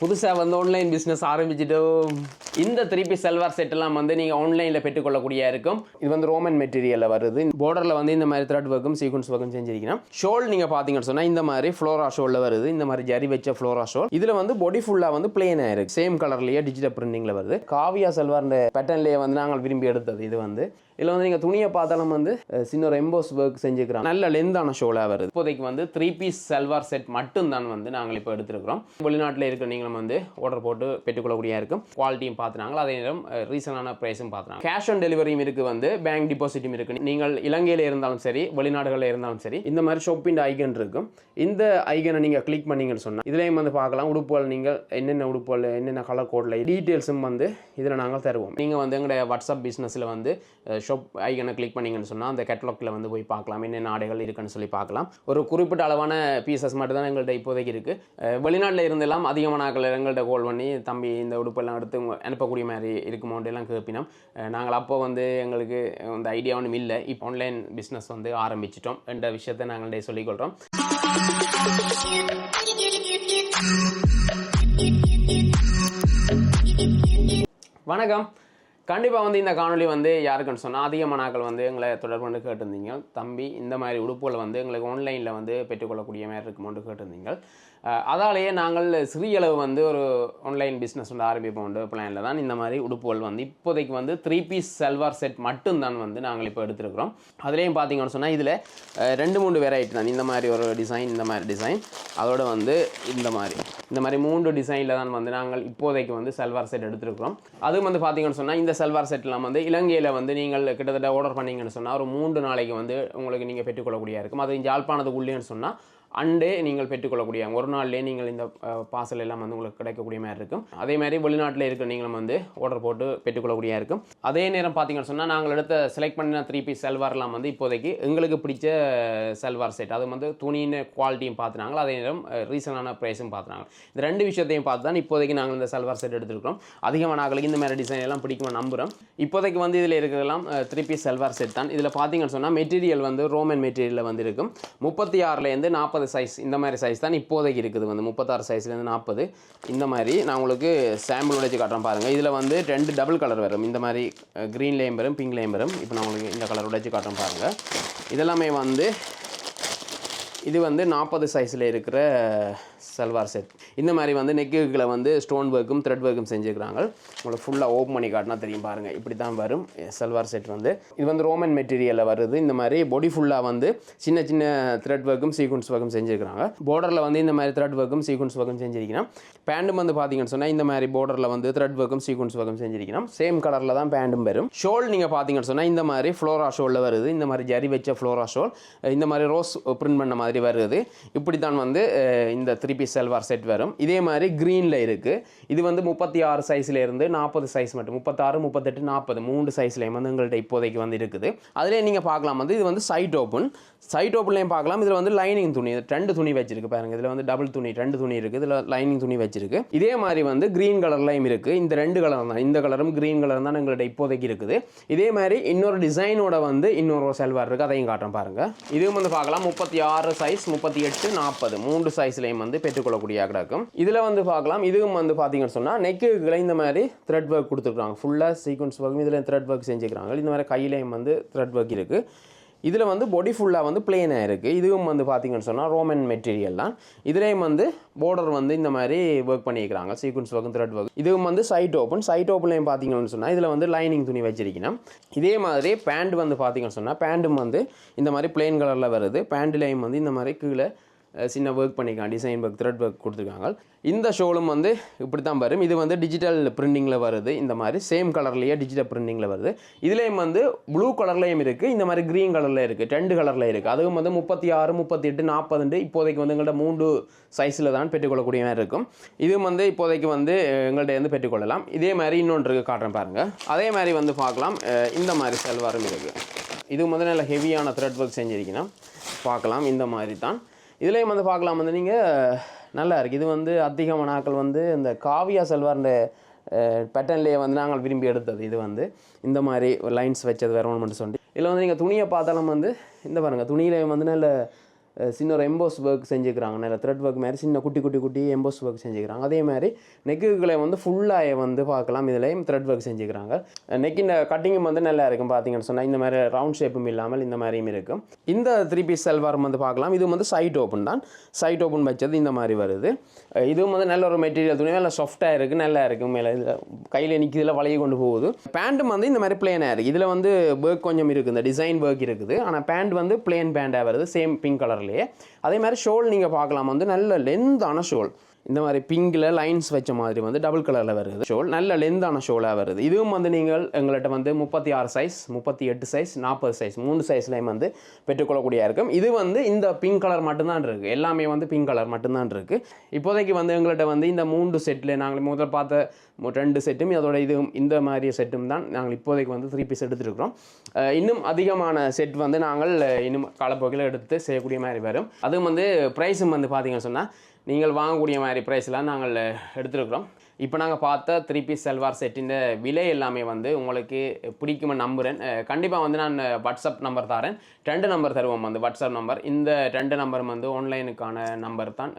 புதுசாக வந்து online business ஆரம்பிச்சிட்டோம். இந்த திருப்பி செல்வார் செட்டெல்லாம் வந்து நீங்கள் ஆன்லைனில் பெற்றுக்கொள்ளக்கூடிய இருக்கும். இது வந்து ரோமன் மெட்டீரியலில் வருது. பார்டரில் வந்து இந்த மாதிரி த்ரெட் ஒர்க்கும் சீக்வன்ஸ் ஒர்க்கும் செஞ்சிருக்கணும். ஷோல் நீங்கள் பார்த்தீங்கன்னு சொன்னால் இந்த மாதிரி ஃப்ளோரா ஷோலில் வருது. இந்த மாதிரி ஜரி வச்ச ஃப்ளோரா ஷோல் இதில் வந்து பொடி ஃபுல்லாக வந்து பிளேன் ஆயிருக்கு சேம் கலர்லேயே டிஜிட்டல் பிரிண்டிங்கில் வருது. காவியா செல்வார்ன்ற பேட்டர்ன்லேயே வந்து நாங்கள் விரும்பி எடுத்தது இது வந்து. இதில் வந்து நீங்கள் துணியை பார்த்தாலும் வந்து சின்ன ஒரு எம்போஸ் ஒர்க் செஞ்சுக்கிறோம் நல்ல லென்த்தான ஷோலாக வருது. இப்போதைக்கு வந்து த்ரீ பீஸ் செல்வார் செட் மட்டும்தான் வந்து நாங்கள் இப்போ எடுத்துருக்கிறோம். வெளிநாட்டில் இருக்கிற நீங்களும் வந்து ஆர்டர் போட்டு பெற்றுக்கொள்ளக்கூடிய இருக்கும். குவாலிட்டியும் பார்த்துனாங்க. அதே நேரம் ரீசனான ப்ரைஸும் பார்த்துனாங்க. கேஷ் ஆன் டெலிவரியும் இருக்குது வந்து பேங்க் டிபாசிட்டும் இருக்குது நீங்கள் இலங்கையில் இருந்தாலும் சரி வெளிநாடுகளில் இருந்தாலும் சரி இந்த மாதிரி ஷாப்பிங் ஐகன் இருக்கும். இந்த ஐகனை நீங்கள் கிளிக் பண்ணீங்கன்னு சொன்னால் இதுலேயும் வந்து பார்க்கலாம். உடுப்புகள் நீங்கள் என்னென்ன உடுப்புகள் என்னென்ன கலர் கோடில் டீட்டெயில்ஸும் வந்து இதில் நாங்கள் தருவோம். நீங்கள் வந்து எங்களுடைய வாட்ஸ்அப் பிஸ்னஸில் வந்து ஷாப் ஐகனை கிளிக் பண்ணிங்கன்னு சொன்னால் அந்த கேட்டலாக்ல வந்து போய் பார்க்கலாம். என்னென்ன ஆடைகள் இருக்குன்னு சொல்லி பார்க்கலாம். ஒரு குறிப்பிட்ட அளவான பீசஸ் மட்டும் தான் எங்கள்கிட்ட இப்போதைக்கு இருக்குது வெளிநாட்டில் இருந்தெல்லாம் அதிகமான ஆட்கள் எங்கள்கிட்ட கோல் பண்ணி தம்பி இந்த உடுப்பெல்லாம் எடுத்து அனுப்பக்கூடிய மாதிரி இருக்குமோன்ட்டு எல்லாம் கேட்பினோம் நாங்கள் அப்போ வந்து எங்களுக்கு அந்த ஐடியா ஒன்றும் இல்லை. இப்போ ஆன்லைன் பிஸ்னஸ் வந்து ஆரம்பிச்சிட்டோம் என்ற விஷயத்தை நாங்கள் சொல்லிக்கொள்கிறோம் வணக்கம். கண்டிப்பாக வந்து இந்த காணொளி வந்து யாருக்குன்னு சொன்னால் அதிகமான நாட்கள் வந்து எங்களை தொடர்பு கொண்டு கேட்டிருந்தீங்க. தம்பி இந்த மாதிரி உடுப்புகளை வந்து எங்களுக்கு ஆன்லைனில் வந்து பெற்றுக்கொள்ளக்கூடிய மாதிரி இருக்குமோன்னு கேட்டிருந்தீங்க. அதாலேயே நாங்கள் சிறிய அளவு வந்து ஒரு ஆன்லைன் பிஸ்னஸ் வந்து ஆரம்பிப்போம் பிளானில் தான். இந்த மாதிரி உடுப்புகள் வந்து இப்போதைக்கு வந்து த்ரீ பீஸ் செல்வார் செட் மட்டும்தான் வந்து நாங்கள் இப்போ எடுத்துருக்கிறோம். அதுலேயும் பார்த்தீங்கன்னு சொன்னால் இதில் ரெண்டு மூணு வெரைட்டி தான். இந்த மாதிரி ஒரு டிசைன் இந்த மாதிரி டிசைன் அதோட வந்து இந்த மாதிரி. இந்த மாதிரி மூன்று டிசைனில் தான் வந்து நாங்கள் இப்போதைக்கு வந்து சல்வார் செட் எடுத்துருக்கிறோம். அதுவும் வந்து பார்த்தீங்கன்னு சொன்னால் இந்த செல்வார் செட்லாம் வந்து இலங்கையில் வந்து நீங்கள் கிட்டத்தட்ட ஆர்டர் பண்ணீங்கன்னு சொன்னால் ஒரு மூன்று நாளைக்கு வந்து உங்களுக்கு நீங்கள் பெற்றுக்கொள்ளக்கூடிய இருக்கும். அது யாழ்ப்பாணத்துக்குள்ளேன்னு சொன்னால் அண்டே நீங்கள் பெற்றுக்கொள்ளக்கூடிய ஒரு நாள்லேயே நீங்கள் இந்த பார்சல் எல்லாம் வந்து உங்களுக்கு கிடைக்கக்கூடிய மாதிரி இருக்கும். அதே மாதிரி வெளிநாட்டில் இருக்கிற நீங்களும் வந்து ஆர்டர் போட்டு பெற்றுக்கொள்ளக்கூடிய இருக்கும். அதே நேரம் பார்த்தீங்கன்னு சொன்னால் நாங்கள் எடுத்த செலக்ட் பண்ணின த்ரீ பீஸ் செல்வார்லாம் வந்து இப்போதைக்கு எங்களுக்கு பிடிச்ச செல்வார் செட் அது வந்து துணியின் குவாலிட்டியும் பார்த்துனாங்க அதே நேரம் ரீசனான ப்ரைஸும் பார்த்துனாங்க இந்த ரெண்டு விஷயத்தையும் பார்த்து தான் இப்போதைக்கு நாங்கள் இந்த செல்வார் செட் எடுத்துருக்கோம் அதிகமாக நாங்களுக்கு இந்த மாதிரி டிசைன் எல்லாம் பிடிக்கும் நம்புகிறோம் இப்போதைக்கு வந்து இதில் இருக்கிறதெல்லாம் த்ரீ பீஸ் செல்வார் செட் தான். இதில் பார்த்தீங்கன்னு சொன்னால் மெட்டீரியல் வந்து ரோமன் மெட்டீரியலில் வந்து இருக்கும். முப்பத்தி ஆறுலேருந்து நாற்பது சைஸ் இந்த மாதிரி சைஸ் தான் இப்போதைக்கு இருக்குது. வந்து முப்பத்தாறு சைஸ்லேருந்து நாற்பது. இந்த மாதிரி நான் உங்களுக்கு சாம்பிள் உடைச்சு காட்டுறேன் பாருங்கள் இதில் வந்து ரெண்டு டபுள் கலர் வரும். இந்த மாதிரி க்ரீன் லேம் வரும் பிங்க் லேம் வரும். இப்போ நான் உங்களுக்கு இந்த கலர் உடைச்சு காட்டுறேன் பாருங்கள் இதெல்லாமே வந்து இது வந்து நாற்பது சைஸில் இருக்கிற சல்வார் செட். இந்த மாதிரி வந்து நெக்குகளை வந்து ஸ்டோன் ஒர்க்கும் த்ரெட் ஒர்க்கும் செஞ்சுருக்கிறாங்க உங்களுக்கு ஃபுல்லாக ஓப்பன் பண்ணி காட்டினா தெரியும் பாருங்கள் இப்படி தான் வரும் சல்வார் செட் வந்து. இது வந்து ரோமன் மெட்டீரியலில் வருது. இந்த மாதிரி பொடி ஃபுல்லாக வந்து சின்ன சின்ன த்ரெட் ஒர்க்கும் சீக்வன்ஸ் ஒர்க்கும் செஞ்சுருக்கிறாங்க பார்டரில் வந்து இந்த மாதிரி த்ரெட் ஒர்க்கும் சீக்வன்ஸ் ஒர்க்கும் செஞ்சிருக்கிறோம் பேண்டும் வந்து பார்த்தீங்கன்னு சொன்னால் இந்த மாதிரி பார்டரில் வந்து த்ரெட் ஒர்க்கும் சீக்வன்ஸ் ஒர்க்கும் செஞ்சிருக்கிறோம் சேம் கலரில் தான் பேண்டும் வரும். ஷோல் நீங்கள் பார்த்தீங்கன்னு சொன்னால் இந்த மாதிரி ஃப்ளோரா ஷோலில் வருது. இந்த மாதிரி ஜரி வச்ச ஃப்ளோரா ஷோல் இந்த மாதிரி ரோஸ் பிரிண்ட் பண்ண மாதிரி வருது. இப்படி தான் வந்து இந்த த்ரீ பீஸ் செல்வார் செட் வரும். இதே மாதிரி க்ரீனில் இருக்குது இது வந்து முப்பத்தி ஆறு சைஸ்ல இருந்து நாற்பது சைஸ் மட்டும். முப்பத்தாறு முப்பத்தெட்டு நாற்பது மூணு சைஸ்லேயும் வந்து எங்கள்கிட்ட இப்போதைக்கு வந்து இருக்குது. அதிலே நீங்கள் பார்க்கலாம் வந்து இது வந்து சைட் ஓப்பன் சைட் ஓப்பன்லேயும் பார்க்கலாம். இதில் வந்து லைனிங் துணி இது ரெண்டு துணி வச்சிருக்கு பாருங்க. இதில் வந்து டபுள் துணி ரெண்டு துணி இருக்குது இதில் லைனிங் துணி வச்சிருக்கு. இதே மாதிரி வந்து க்ரீன் கலர்லையும் இருக்குது இந்த ரெண்டு கலர் தான். இந்த கலரும் க்ரீன் கலர் தான் எங்கள்கிட்ட இப்போதைக்கு இருக்குது. இதே மாதிரி இன்னொரு டிசைனோட வந்து இன்னொரு செல்வார் இருக்குது அதையும் காட்டுறேன் பாருங்க. இதுவும் வந்து பார்க்கலாம். முப்பத்தி ஆறு சைஸ் முப்பத்தி எட்டு நாற்பது. மூன்று சைஸ்லேயும் வந்து பெற்றுக்கொள்ளக்கூடிய கிடக்கும் இதில் வந்து பார்க்கலாம். இதுவும் வந்து பார்த்தீங்கன்னு சொன்னால் நெக்கு இந்த மாதிரி த்ரெட் ஒர்க் கொடுத்துருக்காங்க. ஃபுல்லாக சீக்வன்ஸ் ஒர்க் இதில் த்ரெட் ஒர்க் செஞ்சுக்கிறாங்க. இந்த மாதிரி கையிலையும் வந்து த்ரெட் ஒர்க் இருக்குது இதில் வந்து பொடி ஃபுல்லாக வந்து பிளெயினாக இருக்குது இதுவும் வந்து பார்த்தீங்கன்னு சொன்னால் ரோமன் மெட்டீரியல் தான். இதுலேயும் வந்து border வந்து இந்த மாதிரி ஒர்க் பண்ணியிருக்கிறாங்க சீக்வன்ஸ் ஒர்க் த்ரெட் ஒர்க் இதுவும் வந்து சைட் ஓப்பன் சைட் ஓப்பன்லையும் பார்த்தீங்கன்னு சொன்னால் இதில் வந்து லைனிங் துணி வச்சிருக்கணும். இதே மாதிரி பேண்ட் வந்து பார்த்தீங்கன்னு சொன்னால் பேண்ட்டும் வந்து இந்த மாதிரி பிளெயின் கலரில் வருது. பேண்ட்லேயும் வந்து இந்த மாதிரி கீழே சின்ன ஒர்க் பண்ணிக்கலாம் டிசைன் ஒர்க் த்ரெட் ஒர்க் கொடுத்துருக்காங்க. இந்த ஷோலும் வந்து இப்படி தான் வரும். இது வந்து டிஜிட்டல் பிரிண்டிங்கில் வருது. இந்த மாதிரி சேம் கலர்லேயே டிஜிட்டல் பிரிண்டிங்கில் வருது. இதுலேயும் வந்து ப்ளூ கலர்லேயும் இருக்குது இந்த மாதிரி க்ரீன் கலரில் இருக்குது ரெண்டு கலரில் இருக்குது அதுவும் வந்து முப்பத்தி ஆறு முப்பத்தி எட்டு நாற்பதுண்டு இப்போதைக்கு வந்து எங்கள்கிட்ட மூன்று சைஸில் தான் பெற்றுக்கொள்ளக்கூடிய மாதிரி இருக்கும். இதுவும் வந்து இப்போதைக்கு வந்து எங்கள்கிட்ட வந்து பெற்றுக்கொள்ளலாம். இதே மாதிரி இன்னொன்று இருக்குது காட்டுறேன் பாருங்கள் அதே மாதிரி வந்து பார்க்கலாம். இந்த மாதிரி செல்வாரும் இருக்குது இது வந்து நல்ல ஹெவியான த்ரெட் ஒர்க் செஞ்சுருக்கீங்கன்னா பார்க்கலாம் இந்த மாதிரி தான். இதுலேயும் வந்து பார்க்கலாம். வந்து நீங்கள் நல்லா இருக்குது இது வந்து அதிகமான நாட்கள் வந்து இந்த காவியா செல்வார்ன்ற பேட்டர்ன்லேயே வந்து நாங்கள் விரும்பி எடுத்தது. இது வந்து இந்த மாதிரி லைன்ஸ் வச்சது வேறு ஒன்று மட்டும் சொல்லி இதில் வந்து நீங்கள் துணியை பார்த்தாலும் வந்து இந்த பாருங்கள் துணியில வந்து நல்ல சின்ன ஒரு எம்போஸ் ஒர்க் செஞ்சுக்கிறாங்க. நல்ல த்ரெட் ஒர்க் மாதிரி சின்ன குட்டி குட்டி குட்டி எம்போஸ் ஒர்க் செஞ்சுக்கிறாங்க. அதே மாதிரி நெக்குகளை வந்து ஃபுல்லாக வந்து பார்க்கலாம். இதுலேயும் த்ரெட் ஒர்க் செஞ்சுக்கிறாங்க. நெக்கின் கட்டிங்கும் வந்து நல்லா இருக்கும் பார்த்தீங்கன்னு சொன்னால் இந்த மாதிரி ரவுண்ட் ஷேப்பும் இல்லாமல் இந்த மாதிரியும் இருக்கும். இந்த த்ரீ பீஸ் செல்வார் வந்து பார்க்கலாம். இது வந்து சைட் ஓப்பன் தான். சைட் ஓப்பன் வச்சது இந்த மாதிரி வருது. இதுவும் வந்து நல்ல ஒரு மெட்டீரியல் துணி. நல்லா சாஃப்டாக இருக்குது நல்லா இருக்கும் மேலே இதில் கையில் நிற்கிறதுல வளைய கொண்டு போகுது. பேண்ட்டும் வந்து இந்த மாதிரி பிளேனாக இருக்குது இதில் வந்து ஒர்க் கொஞ்சம் இருக்குது. இந்த டிசைன் ஒர்க் இருக்குது. ஆனால் பேண்ட் வந்து பிளேன் பேண்டாக வருது. சேம் பிங்க் கலரில் கலர்லேயே அதே மாதிரி ஷோல் நீங்கள் பார்க்கலாம். வந்து நல்ல லென்த்தான ஷோல். இந்த மாதிரி பிங்கில் லைன்ஸ் வச்ச மாதிரி வந்து டபுள் கலரில் வருது. ஷோல் நல்ல லென்த்தான ஷோலாக வருது. இதுவும் வந்து நீங்கள் எங்கள்கிட்ட வந்து முப்பத்தி ஆறு சைஸ் முப்பத்தி எட்டு சைஸ் நாற்பது சைஸ் மூணு சைஸ்லேயும் வந்து பெற்றுக்கொள்ளக்கூடிய இருக்கும். இது வந்து இந்த பிங்க் கலர் மட்டும்தான் இருக்குது எல்லாமே வந்து பிங்க் கலர் மட்டும்தான் இருக்குது இப்போதைக்கு வந்து எங்கள்கிட்ட வந்து இந்த மூன்று செட்டில் நாங்கள் முதல்ல பார்த்த ரெண்டு செட்டும் அதோட இது இந்த மாதிரி செட்டும் தான் நாங்கள் இப்போதைக்கு வந்து த்ரீ பீஸ் எடுத்துருக்குறோம். இன்னும் அதிகமான செட் வந்து நாங்கள் இன்னும் காலப்போக்கில் எடுத்து செய்யக்கூடிய மாதிரி வரும். அதுவும் வந்து ப்ரைஸும் வந்து பார்த்தீங்கன்னு சொன்னால் நீங்கள் வாங்கக்கூடிய மாதிரி ப்ரைஸ்லாம் நாங்கள் எடுத்துருக்குறோம். இப்போ நாங்கள் பார்த்த த்ரீ பீஸ் செல்வார் செட்டின் விலை எல்லாமே வந்து உங்களுக்கு பிடிக்குமே நம்புகிறேன் கண்டிப்பாக வந்து நான் வாட்ஸ்அப் நம்பர் தரேன். ரெண்டு நம்பர் தருவோம் வந்து வாட்ஸ்அப் நம்பர் இந்த ரெண்டு நம்பர் வந்து ஆன்லைனுக்கான நம்பர் தான்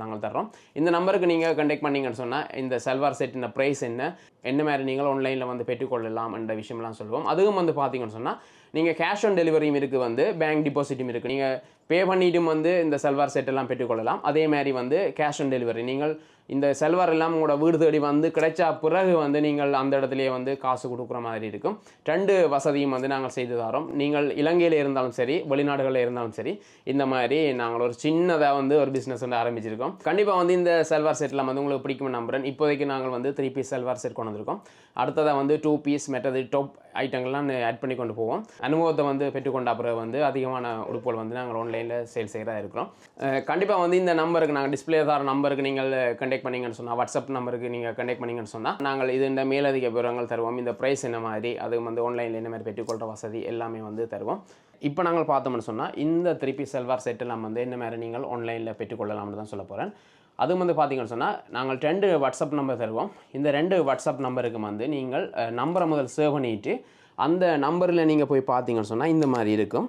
நாங்கள் தர்றோம். இந்த நம்பருக்கு நீங்கள் கண்டெக்ட் பண்ணீங்கன்னு சொன்னால் இந்த செல்வார் செட்டின் ப்ரைஸ் என்ன என்ன மாதிரி நீங்கள் ஆன்லைனில் வந்து பெற்றுக்கொள்ளலாம் என்ற விஷயம்லாம் சொல்லுவோம் அதுவும் வந்து பார்த்தீங்கன்னு சொன்னால் நீங்கள் கேஷ் ஆன் டெலிவரியும் இருக்குது வந்து பேங்க் டிபாசிட்டும் இருக்குது நீங்கள் பே பண்ணிட்டும் வந்து இந்த செல்வார் செட்டெல்லாம் பெற்றுக்கொள்ளலாம். அதே மாதிரி வந்து கேஷ் ஆன் டெலிவரி நீங்கள் இந்த செல்வார் எல்லாம் உங்களோட வீடு தேடி வந்து கிடைச்சா பிறகு வந்து நீங்கள் அந்த இடத்துலையே வந்து காசு கொடுக்குற மாதிரி இருக்கும். ரெண்டு வசதியும் வந்து நாங்கள் செய்து தரோம். நீங்கள் இலங்கையில் இருந்தாலும் சரி வெளிநாடுகளில் இருந்தாலும் சரி இந்த மாதிரி நாங்கள் ஒரு சின்னதாக வந்து ஒரு பிஸ்னஸ் வந்து ஆரம்பிச்சிருக்கோம். கண்டிப்பாக வந்து இந்த செல்வார் செட்லாம் வந்து உங்களுக்கு பிடிக்கும் நம்புகிறேன் இப்போதைக்கு நாங்கள் வந்து த்ரீ பீஸ் செல்வார் செட் கொண்டு வந்திருக்கோம். அடுத்ததாக வந்து டூ பீஸ் மெட்டது டாப் ஐட்டங்கள்லாம் ஆட் பண்ணி கொண்டு போவோம். அனுபவத்தை வந்து பெற்றுக்கொண்ட அப்புறம் வந்து அதிகமான உடுப்புகள் வந்து நாங்கள் ஆன்லைனில் சேல் செய்கிறதா இருக்கிறோம். கண்டிப்பாக வந்து இந்த நம்பருக்கு நாங்கள் டிஸ்பிளே தர நம்பருக்கு நீங்கள் கண்டெக்ட் பண்ணீங்கன்னு சொன்னால் வாட்ஸ்அப் நம்பருக்கு நீங்கள் கண்டெக்ட் பண்ணீங்கன்னு சொன்னால் நாங்கள் இது இந்த மேலதிக விவரங்கள் தருவோம். இந்த ப்ரைஸ் என்ன மாதிரி அது வந்து ஆன்லைனில் என்ன மாதிரி பெற்றுக்கொள்கிற வசதி எல்லாமே வந்து தருவோம். இப்போ நாங்கள் பார்த்தோம்னு சொன்னால் இந்த திருப்பி செல்வார் நம்ம வந்து என்ன மாதிரி நீங்கள் ஆன்லைனில் பெற்றுக்கொள்ளலாம்னு தான் சொல்ல போகிறேன் அதுவும் வந்து பார்த்தீங்கன்னு சொன்னால் நாங்கள் ரெண்டு வாட்ஸ்அப் நம்பர் தருவோம். இந்த ரெண்டு வாட்ஸ்அப் நம்பருக்கு வந்து நீங்கள் நம்பரை முதல் சேவ் பண்ணிட்டு அந்த நம்பரில் நீங்கள் போய் பார்த்தீங்கன்னு சொன்னால் இந்த மாதிரி இருக்கும்.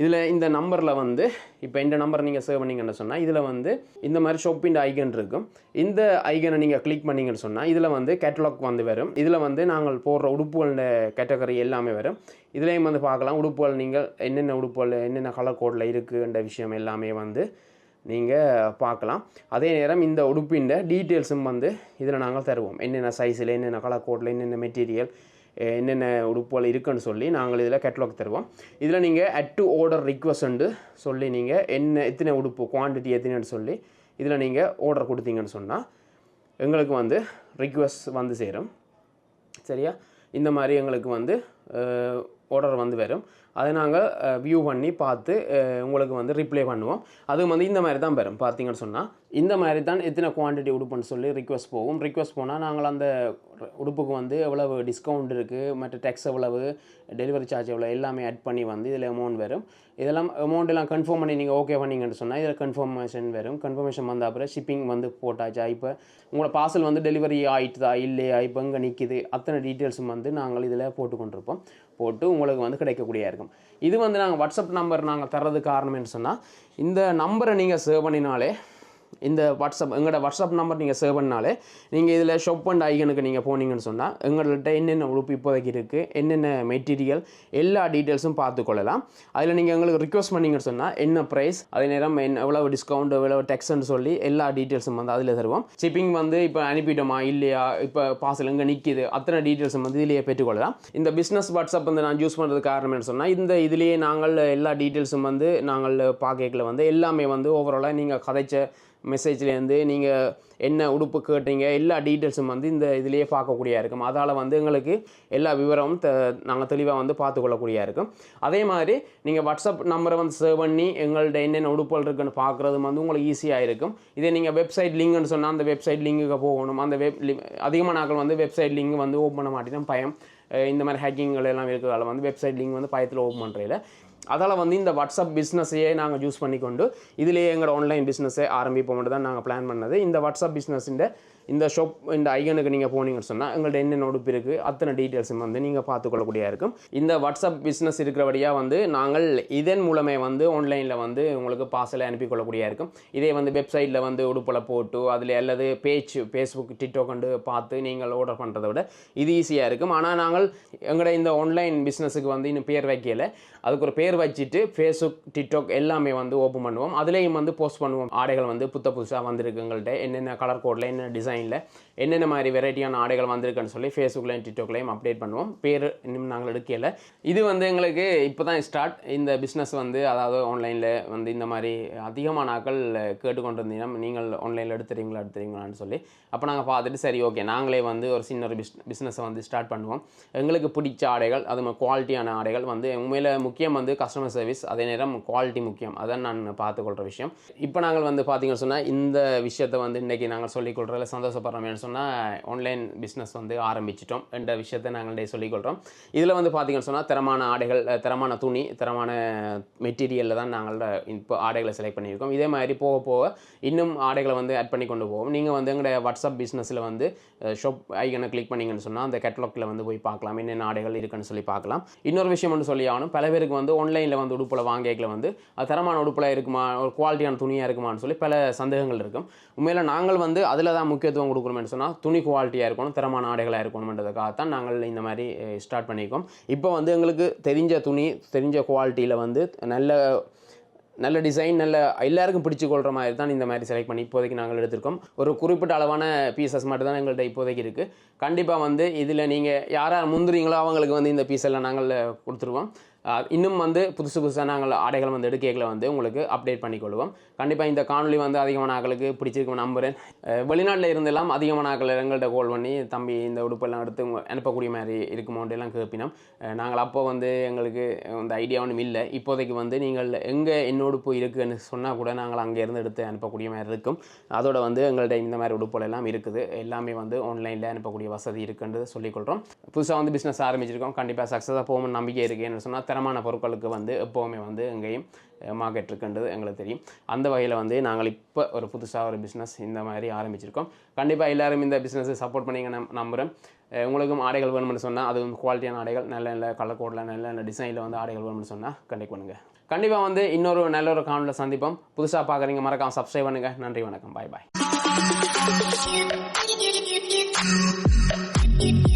இதில் இந்த நம்பரில் வந்து இப்போ இந்த நம்பர் நீங்கள் சேவ் பண்ணீங்கன்னு சொன்னால் இதில் வந்து இந்த மாதிரி ஷாப்பின் ஐகன் இருக்கும். இந்த ஐகனை நீங்கள் கிளிக் பண்ணீங்கன்னு சொன்னால் இதில் வந்து கேட்டலாக் வந்து வரும். இதில் வந்து நாங்கள் போடுற உடுப்புகளோட கேட்டகரி எல்லாமே வரும். இதுலேயும் வந்து பார்க்கலாம். உடுப்புகள் நீங்கள் என்னென்ன உடுப்புகள் என்னென்ன கலர் கோடில் இருக்குன்ற விஷயம் எல்லாமே வந்து நீங்கள் பார்க்கலாம். அதே நேரம் இந்த உடுப்பின் டீட்டெயில்ஸும் வந்து இதில் நாங்கள் தருவோம். என்னென்ன சைஸில் என்னென்ன கலர் கோட்டில் என்னென்ன மெட்டீரியல் என்னென்ன உடுப்புகள் இருக்குன்னு சொல்லி நாங்கள் இதில் கேட்டலாக் தருவோம். இதில் நீங்கள் அட் டு ஆர்டர் ரிக்வஸ்ட்டு சொல்லி நீங்கள் என்ன எத்தனை உடுப்பு குவான்டிட்டி எத்தனைன்னு சொல்லி இதில் நீங்கள் ஆர்டர் கொடுத்தீங்கன்னு சொன்னால் எங்களுக்கு வந்து ரிக்வஸ்ட் வந்து சேரும். சரியா? இந்த மாதிரி எங்களுக்கு வந்து ஆர்டர் வந்து வரும். அதை நாங்கள் வியூ பண்ணி பார்த்து உங்களுக்கு வந்து ரிப்ளை பண்ணுவோம். அதுவும் வந்து இந்த மாதிரி தான் வரும் பார்த்தீங்கன்னு சொன்னால் இந்த மாதிரி தான் எத்தனை குவான்டிட்டி உடுப்புன்னு சொல்லி ரிக்வஸ்ட் போகும். ரிக்வஸ்ட் போனால் நாங்கள் அந்த உடுப்புக்கு வந்து எவ்வளவு டிஸ்கவுண்ட் இருக்குது மற்ற டேக்ஸ் எவ்வளவு டெலிவரி சார்ஜ் எவ்வளோ எல்லாமே ஆட் பண்ணி வந்து இதில் அமௌண்ட் வரும். இதெல்லாம் அமௌண்ட் எல்லாம் கன்ஃபார்ம் பண்ணி நீங்கள் ஓகே பண்ணீங்கன்னு சொன்னால் இதில் கன்ஃபர்மேஷன் வரும். கன்ஃபர்மேஷன் வந்த அப்புறம் ஷிப்பிங் வந்து போட்டாச்சா? இப்போ உங்களோட பார்சல் வந்து டெலிவரி ஆயிட்டுதா? இல்லையா? இப்போ இங்கே நிற்கிது அத்தனை டீட்டெயில்ஸும் வந்து நாங்கள் இதில் போட்டு கொண்டிருப்போம் போட்டு உங்களுக்கு வந்து கிடைக்கக்கூடிய இருக்கும். இது வந்து நாங்கள் வாட்ஸ்அப் நம்பர் நாங்கள் தர்றது காரணம் என்ன சொன்னால் இந்த நம்பரை நீங்கள் சேவ் பண்ணினாலே இந்த வாட்ஸ்அப் எங்களோட வாட்ஸ்அப் நம்பர் நீங்கள் சேவ் பண்ணாலே நீங்கள் இதில் ஷாப் அண்ட் ஐகனுக்கு நீங்கள் போனீங்கன்னு சொன்னால் எங்கள்கிட்ட என்னென்ன உடுப்பு இப்போதைக்கு இருக்குது என்னென்ன மெட்டீரியல் எல்லா டீட்டெயில்ஸும் பார்த்துக்கொள்ளலாம் அதில் நீங்கள் எங்களுக்கு ரிக்வஸ்ட் பண்ணீங்கன்னு சொன்னால் என்ன ப்ரைஸ் அதே நேரம் என்ன எவ்வளவு டிஸ்கவுண்ட் எவ்வளவு டெக்ஸ்ன்னு சொல்லி எல்லா டீட்டெயில்ஸும் வந்து அதில் தருவோம். ஷிப்பிங் வந்து இப்போ அனுப்பிட்டோமா இல்லையா இப்போ பார்சல் எங்கே நிற்கிது அத்தனை டீட்டெயில்ஸும் வந்து இதிலேயே பெற்றுக்கொள்ளலாம் இந்த பிஸ்னஸ் வாட்ஸ்அப் வந்து நான் யூஸ் பண்ணுறது காரணம் என்ன சொன்னால் இந்த இதுலேயே நாங்கள் எல்லா டீட்டெயில்ஸும் வந்து நாங்கள் பார்க்கல வந்து எல்லாமே வந்து ஓவராலாக நீங்கள் கதைச்ச மெசேஜ்லேருந்து நீங்கள் என்ன உடுப்பு கேட்டீங்க எல்லா டீட்டெயில்ஸும் வந்து இந்த இதுலேயே பார்க்கக்கூடியா இருக்கும். அதால் வந்து எங்களுக்கு எல்லா விவரமும் த நாங்கள் தெளிவாக வந்து பார்த்துக்கொள்ளக்கூடியா இருக்கும் அதே மாதிரி நீங்கள் வாட்ஸ்அப் நம்பரை வந்து சேவ் பண்ணி எங்கள்கிட்ட என்னென்ன உடுப்புகள் இருக்குன்னு பார்க்குறது வந்து உங்களுக்கு ஈஸியாக இருக்கும் இதே நீங்கள் வெப்சைட் லிங்க்னு சொன்னால் அந்த வெப்சைட் லிங்குக்கு போகணும். அந்த வெப் அதிகமான நாட்கள் வந்து வெப்சைட் லிங்க் வந்து ஓப்பன் பண்ண மாட்டேன். பயம். இந்த மாதிரி ஹேக்கிங்கள் எல்லாம் இருக்கிறதால வந்து வெப்சைட் லிங்க் வந்து பயத்தில் ஓப்பன் பண்ணுறதில்ல அதால் வந்து இந்த வாட்ஸ்அப் பிஸ்னஸையே நாங்கள் யூஸ் பண்ணிக்கொண்டு இதிலேயே எங்களோட ஆன்லைன் பிஸ்னஸை ஆரம்பிப்போம் தான் நாங்கள் பிளான் பண்ணது. இந்த வாட்ஸ்அப் பிஸ்னஸிൻ്റെ இந்த ஷாப் இந்த ஐகனுக்கு நீங்கள் போனீங்கன்னு சொன்னால் எங்கள்கிட்ட என்னென்ன உடுப்பு இருக்குது அத்தனை டீட்டெயில்ஸும் வந்து நீங்கள் பார்த்துக்கொள்ளக்கூடிய இருக்கும். இந்த வாட்ஸ்அப் பிஸ்னஸ் இருக்கிறபடியாக வந்து நாங்கள் இதன் மூலமே வந்து ஆன்லைனில் வந்து உங்களுக்கு பார்சலை அனுப்பிக்கொள்ளக்கூடியா இருக்கும். இதே வந்து வெப்சைட்டில் வந்து உடுப்பில் போட்டு அதில் அல்லது பேஜ் ஃபேஸ்புக் டிக்டாக் கண்டு பார்த்து நீங்கள் ஆர்டர் பண்ணுறதை விட இது ஈஸியாக இருக்கும். ஆனால் நாங்கள் எங்களோட இந்த ஆன்லைன் பிஸ்னஸுக்கு வந்து இன்னும் பேர் வைக்கல. அதுக்கு ஒரு பேர் வச்சுட்டு ஃபேஸ்புக் டிக்டாக் எல்லாமே வந்து ஓப்பன் பண்ணுவோம். அதுலேயும் வந்து போஸ்ட் பண்ணுவோம். ஆடைகள் வந்து புத்த புதுசாக வந்திருக்கு எங்கள்கிட்ட என்னென்ன கலர் கோடில் என்னென்ன டிசைனில் என்னென்ன மாதிரி வெரைட்டியான ஆடைகள் வந்திருக்குன்னு சொல்லி ஃபேஸ்புக்லையும் டிக்டாக்லையும் அப்டேட் பண்ணுவோம். பேர் இன்னும் நாங்கள் எடுக்கல. இது வந்து எங்களுக்கு இப்போ தான் ஸ்டார்ட் இந்த பிஸ்னஸ் வந்து அதாவது ஆன்லைனில் வந்து இந்த மாதிரி அதிகமான ஆக்கள் கேட்டுக்கொண்டு இருந்தீங்கன்னா நீங்கள் ஆன்லைனில் எடுத்துறீங்களா எடுத்துறீங்களான்னு சொல்லி அப்போ நாங்கள் பார்த்துட்டு சரி ஓகே நாங்களே வந்து ஒரு சின்ன ஒரு பிஸ் பிஸ்னஸை வந்து ஸ்டார்ட் பண்ணுவோம். எங்களுக்கு பிடிச்ச ஆடைகள் அது குவாலிட்டியான ஆடைகள் வந்து உண்மையில் முக்கியம் வந்து கஸ்டமர் சர்வீஸ் அதே நேரம் குவாலிட்டி முக்கியம். அதான் நான் பார்த்துக்கொள்கிற விஷயம். இப்போ நாங்கள் வந்து பார்த்தீங்கன்னு சொன்னால் இந்த விஷயத்தை வந்து இன்றைக்கி நாங்கள் சொல்லிக்கொள்கிறதுல சந்தோஷப்படுறோம் சொன்னால் ஆன்லைன் பிஸ்னஸ் வந்து ஆரம்பிச்சிட்டோம். என்ற விஷயத்தை நாங்களே சொல்லிக்கொள்கிறோம் இதில் வந்து பார்த்தீங்கன்னு சொன்னால் தரமான ஆடைகள் தரமான துணி தரமான மெட்டீரியலில் தான் நாங்கள் இப்போ ஆடைகளை செலக்ட் பண்ணியிருக்கோம். இதே மாதிரி போக போக இன்னும் ஆடைகளை வந்து ஆட் பண்ணி கொண்டு போவோம். நீங்கள் வந்து எங்களுடைய வாட்ஸ்அப் பிஸ்னஸில் வந்து ஷாப் ஐக்கனை கிளிக் பண்ணீங்கன்னு சொன்னால் அந்த கேட்டலாக்ல வந்து போய் பார்க்கலாம். என்னென்ன ஆடைகள் இருக்குன்னு சொல்லி பார்க்கலாம். இன்னொரு விஷயம் ஒன்று சொல்லி ஆகணும். பல பேருக்கு வந்து ஆன்லைனில் வந்து உடுப்பில் வாங்கிக்கல வந்து அது தரமான உடுப்பில் இருக்குமா ஒரு குவாலிட்டியான துணியாக இருக்குமான்னு சொல்லி பல சந்தேகங்கள் இருக்கும். உண்மையில் நாங்கள் வந்து அதில் தான் முக்கியத்துவம் கொடுக்குறோம்னு சொன்னால் துணி குவாலிட்டியாக இருக்கணும் தரமான ஆடைகளாக இருக்கணுன்றதுக்காக தான் நாங்கள் இந்த மாதிரி ஸ்டார்ட் பண்ணியிருக்கோம். இப்போ வந்து எங்களுக்கு தெரிஞ்ச துணி தெரிஞ்ச குவாலிட்டியில் வந்து நல்ல நல்ல டிசைன் நல்ல எல்லாருக்கும் பிடிச்சு கொள்கிற மாதிரி தான் இந்த மாதிரி செலக்ட் பண்ணி இப்போதைக்கு நாங்கள் எடுத்திருக்கோம். ஒரு குறிப்பிட்ட அளவான பீசஸ் மட்டும் தான் எங்கள்கிட்ட இப்போதைக்கு இருக்குது கண்டிப்பாக வந்து இதில் நீங்கள் யார் யார் முந்துறீங்களோ அவங்களுக்கு வந்து இந்த பீஸ் எல்லாம் நாங்கள் கொடுத்துருவோம். இன்னும் வந்து புதுசு புதுசாக நாங்கள் ஆடைகள் வந்து எடுக்கைகளை வந்து உங்களுக்கு அப்டேட் பண்ணிக்கொள்வோம். கண்டிப்பாக இந்த காணொலி வந்து அதிகமான ஆக்களுக்கு பிடிச்சிருக்கும் நம்புகிறேன் வெளிநாட்டில் இருந்தெல்லாம் அதிகமான ஆட்கள் எங்கள்கிட்ட கோல் பண்ணி தம்பி இந்த உடுப்பெல்லாம் எடுத்து அனுப்பக்கூடிய மாதிரி இருக்குமோன்றெல்லாம் எல்லாம் கேட்பினோம் நாங்கள் அப்போ வந்து எங்களுக்கு அந்த ஐடியா ஒன்றும் இல்லை. இப்போதைக்கு வந்து நீங்கள் எங்கே என்ன உடுப்பு இருக்குதுன்னு சொன்னால் கூட நாங்கள் அங்கேருந்து எடுத்து அனுப்பக்கூடிய மாதிரி இருக்கும். அதோட வந்து எங்கள்கிட்ட இந்த மாதிரி உடுப்புகள் எல்லாம் இருக்குது. எல்லாமே வந்து ஆன்லைனில் அனுப்பக்கூடிய வசதி இருக்குன்றது சொல்லிக்கொள்கிறோம் புதுசாக வந்து பிஸ்னஸ் ஆரம்பிச்சிருக்கோம். கண்டிப்பாக சக்ஸஸாக போகணும்னு நம்பிக்கை இருக்குன்னு சொன்னால் தரமான பொருட்களுக்கு வந்து எப்போவுமே வந்து எங்கேயும் மார்க்கெட் இருக்குன்றது எங்களுக்கு தெரியும். அந்த வகையில் வந்து நாங்கள் இப்போ ஒரு புதுசாக ஒரு பிஸ்னஸ் இந்த மாதிரி ஆரம்பிச்சிருக்கோம். கண்டிப்பாக எல்லோரும் இந்த பிஸ்னஸை சப்போர்ட் பண்ணீங்க நம் நம்புகிறேன் உங்களுக்கும் ஆடைகள் வேணும்னு சொன்னால் அது குவாலிட்டியான ஆடைகள் நல்ல நல்ல கலர் கோடில் நல்ல நல்ல டிசைனில் வந்து ஆடைகள் வேணும்னு சொன்னால் கண்டெக்ட் பண்ணுங்கள் கண்டிப்பாக வந்து இன்னொரு நல்ல ஒரு காணொலியில் சந்திப்போம். புதுசாக பார்க்குறீங்க மறக்காம சப்ஸ்கிரைப் பண்ணுங்கள் நன்றி வணக்கம். பாய் பாய் Thank you.